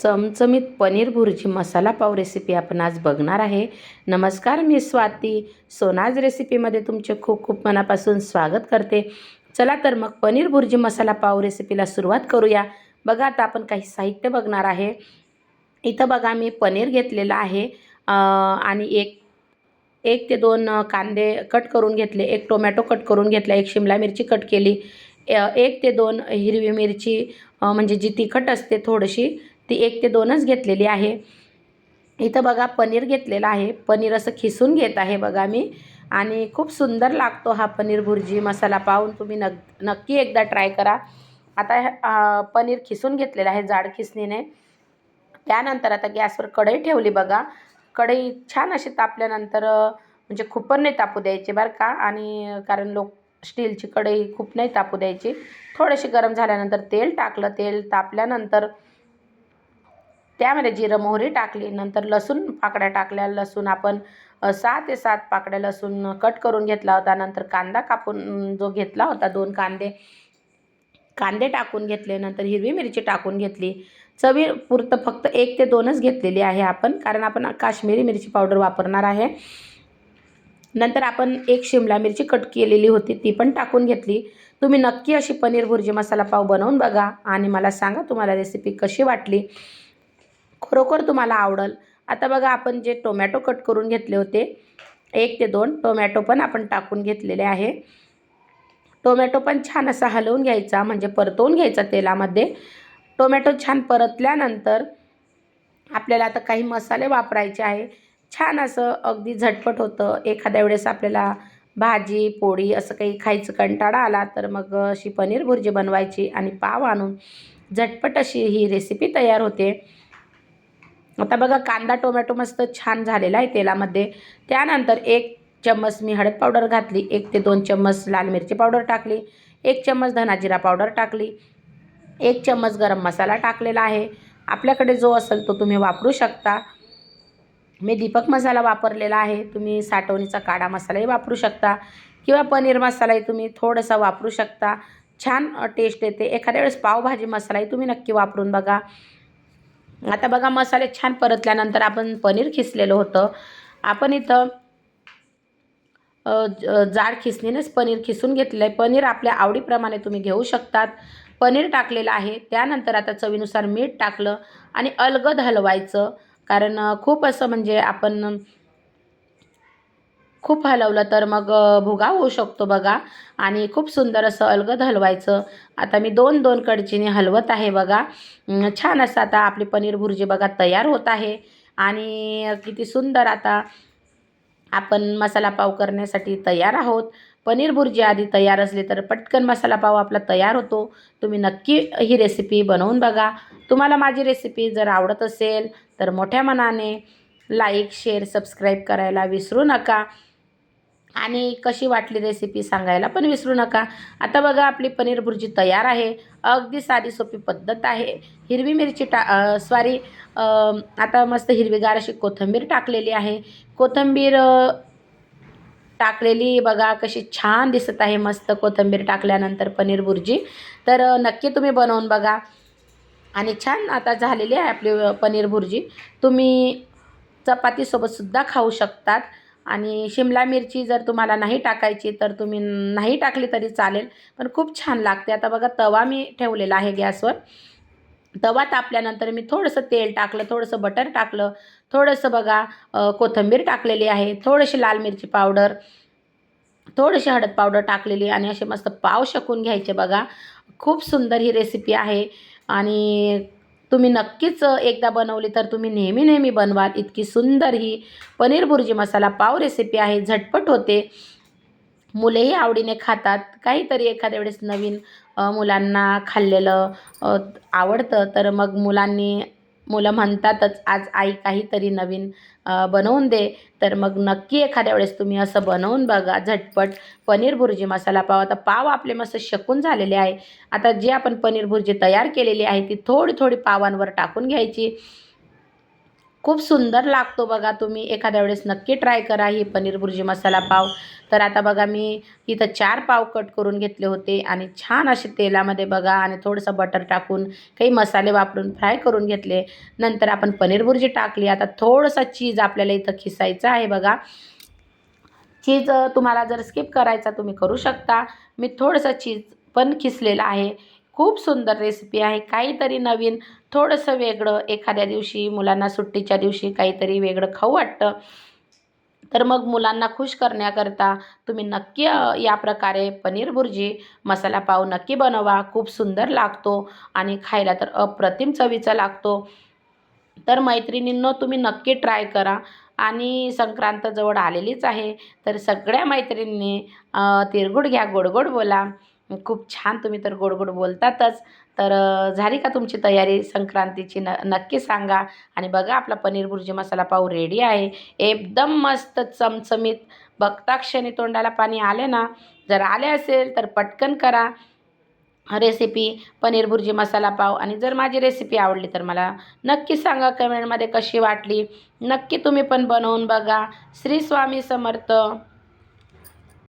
चमचमीत पनीर भुर्जी मसाला पाव रेसिपी आपण आज बघणार आहे. नमस्कार मी स्वाती. सोनाज रेसिपीमध्ये तुमचे खूप खूप मनापासून स्वागत करते. चला तर मग पनीर भुर्जी मसाला पाव रेसिपीला सुरुवात करूया. बघा आता आपण काही साहित्य बघणार आहे. इथं बघा मी पनीर घेतलेलं आहे. आणि एक एक ते दोन कांदे कट करून घेतले. एक टोमॅटो कट करून घेतला. एक शिमला मिरची कट केली. एक ते दोन हिरवी मिरची म्हणजे जी तिखट असते थोडीशी ती एक ते दोनच घेतलेली आहे. इथं बघा पनीर घेतलेलं आहे. पनीर असं खिसून घेत आहे बघा मी. आणि खूप सुंदर लागतो हा पनीर भुर्जी मसाला पाहून तुम्ही नग नक्की एकदा ट्राय करा. आता पनीर खिसून घेतलेलं आहे जाड खिसणीने. त्यानंतर आता गॅसवर कढई ठेवली बघा. कढई छान अशी तापल्यानंतर म्हणजे खूप नाही तापू द्यायची बरं का. आणि कारण लोक स्टीलची कढई खूप नाही तापू द्यायची. थोडीशी गरम झाल्यानंतर तेल टाकलं. तेल तापल्यानंतर त्यामध्ये जिरं मोहरी टाकली नंतर लसूण पाकड्या टाकल्या. लसूण आपण सहा ते सात पाकड्या लसूण कट करून घेतला होता. नंतर कांदा कापून जो घेतला होता दोन कांदे कांदे टाकून घेतले. नंतर हिरवी मिरची टाकून घेतली. चवी पुरतं फक्त एक ते दोनच घेतलेली आहे आपण कारण आपण काश्मीरी मिरची पावडर वापरणार आहे. नंतर आपण एक शिमला मिरची कट केलेली होती ती पण टाकून घेतली. तुम्ही नक्की अशी पनीर भुर्जी मसाला पाव बनवून बघा आणि मला सांगा तुम्हाला रेसिपी कशी वाटली. खरोखर तुम्हाला आवडेल. आता बघा आपण जे टोमॅटो कट करून घेतले होते एक ते दोन टोमॅटो पण आपण टाकून घेतलेले आहे. टोमॅटो पण छान असा हलवून घ्यायचा म्हणजे परतवून घ्यायचा तेलामध्ये. टोमॅटो छान परतल्यानंतर आपल्याला आता काही मसाले वापरायचे आहे. छान असं अगदी झटपट होतं. एखाद्या वेळेस आपल्याला भाजी पोळी असं काही खायचं कंटाळा आला तर मग अशी पनीर भुर्जी बनवायची आणि पाव आणून झटपट अशी ही रेसिपी तयार होते. आता बघा कांदा टोमॅटो मस्त छान झालेला आहे तेलामध्ये. त्यानंतर एक चम्मच मी हळद पावडर घातली एक ते दोन चम्मच लाल मिरची पावडर टाकली एक चम्मच धनाजिरा पावडर टाकली एक चम्मच गरम मसाला टाकलेला आहे. आपल्याकडे जो असेल तो तुम्ही वापरू शकता. मी दीपक मसाला वापरलेला आहे तुम्ही साठवणीचा काळा मसालाही वापरू शकता किंवा पनीर मसालाही तुम्ही थोडासा वापरू शकता. छान टेस्ट येते. एखाद्या वेळेस पावभाजी मसालाही तुम्ही नक्की वापरून बघा. आता बघा मसाले छान परतल्यानंतर आपण पनीर खिसलेलं होतं. आपण इथं ज- जाड खिसणीनेच पनीर खिसून घेतलेलं आहे. पनीर आपल्या आवडीप्रमाणे तुम्ही घेऊ शकतात. पनीर टाकलेलं आहे. त्यानंतर आता चवीनुसार मीठ टाकलं आणि अलगद हलवायचं. कारण खूप असं म्हणजे आपण खूप हलवलं तर मग भुगा होऊ शकतो बघा. आणि खूप सुंदर असं अलगद हलवायचं. आता मी दोन दोन कडचीने हलवत आहे बघा. छान असं आता आपली पनीर भुर्जी बघा तयार होत आहे. आणि किती सुंदर आता आपण मसाला पाव करण्यासाठी तयार आहोत. पनीर भुर्जी आधी तयार असली तर पटकन मसाला पाव आपला तयार होतो. तुम्ही नक्की ही रेसिपी बनवून बघा. तुम्हाला माझी रेसिपी जर आवडत असेल तर मोठ्या मनाने लाईक शेअर सबस्क्राईब करायला विसरू नका. आणि कशी वाटली रेसिपी सांगायला पण विसरू नका. आता बघा आपली पनीर भुर्जी तयार आहे. अगदी साधी सोपी पद्धत आहे. हिरवी मिरची टा सॉरी आता मस्त हिरवीगार अशी कोथिंबीर टाकलेली आहे. कोथिंबीर टाकलेली बघा कशी छान दिसत आहे मस्त कोथिंबीर टाकल्यानंतर पनीर भुर्जी तर नक्की तुम्ही बनवून बघा. आणि छान आता झालेली आहे आपली पनीर भुर्जी तुम्ही चपातीसोबतसुद्धा खाऊ शकतात. आणि शिमला मिरची जर तुम्हाला नाही टाकायची तर तुम्ही नाही टाकली तरी चालेल पण खूप छान लागते. आता बघा तवा मी ठेवलेला आहे गॅसवर. तवा तापल्यानंतर मी थोडंसं तेल टाकलं थोडंसं बटर टाकलं थोडंसं बघा कोथिंबीर टाकलेली आहे थोडीशी लाल मिरची पावडर थोडीशी हळद पावडर टाकलेली आणि असे मस्त पाव शकून घ्यायचे बघा. खूप सुंदर ही रेसिपी आहे आणि तुम्ही नक्कीच एकदा बनवली तर तुम्ही नेहमी नेहमी बनवाल. इतकी सुंदर ही पनीर भुर्जी मसाला पाव रेसिपी आहे. झटपट होते. मुलेही आवडीने खातात. काहीतरी एखाद्या वेळेस नवीन मुलांना खाल्लेलं आवडतं तर मग मुलांनी मुलं म्हणतातच आज आई काहीतरी नवीन बनवून दे. तर मग नक्की एखाद्या वेळेस तुम्ही असं बनवून बघा झटपट. पनीर भुर्जी मसाला पाव. आता पाव आपले मस्त शकून झालेले आहे. आता जी आपण पनीर भुर्जी तयार केलेली आहे ती थोडी थोडी पावांवर टाकून घ्यायची. खूप सुंदर लागतो बघा तुम्ही. एखाद्या वेळेस नक्की ट्राय करा ही पनीर भुर्जी मसाला पाव. तर आता बघा मी इथं चार पाव कट करून घेतले होते आणि छान असे तेलामध्ये बघा आणि थोडंसं बटर टाकून काही मसाले वापरून फ्राय करून घेतले. नंतर आपण पनीर भुर्जी टाकली. आता थोडंसं चीज आपल्याला इथं खिसायचं आहे बघा. चीज तुम्हाला जर स्किप करायचा तुम्ही करू शकता. मी थोडंसं चीज पण खिसलेलं आहे. खूप सुंदर रेसिपी आहे. काहीतरी नवीन थोडंसं वेगळं एखाद्या दिवशी मुलांना सुट्टीच्या दिवशी काहीतरी वेगळं खाऊ वाटतं. तर मग मुलांना खुश करण्याकरता तुम्ही नक्की या प्रकारे पनीर भुर्जी मसाला पाव नक्की बनवा. खूप सुंदर लागतो आणि खायला तर अप्रतिम चवीचा लागतो. तर मैत्रिणींनो तुम्ही नक्की ट्राय करा. आणि संक्रांत जवळ आलेलीच आहे. तर सगळ्या मैत्रिणींनी तिरगुड घ्या गोडगोड बोला. खूप छान तुम्ही तर गोडगोड बोलतातच. तर झाली का तुमची तयारी? संक्रांतीची न नक्की सांगा. आणि बघा आपला पनीर भुर्जी मसाला पाव रेडी आहे. एकदम मस्त चमचमीत. बघता क्षणी तोंडाला पाणी आले ना? जर आले असेल तर पटकन करा. रेसिपी पनीर भुर्जी मसाला पाव. आणि जर माझी रेसिपी आवडली तर मला नक्की सांगा कमेंटमध्ये कशी वाटली. नक्की तुम्ही पण बनवून बघा. श्री स्वामी समर्थ.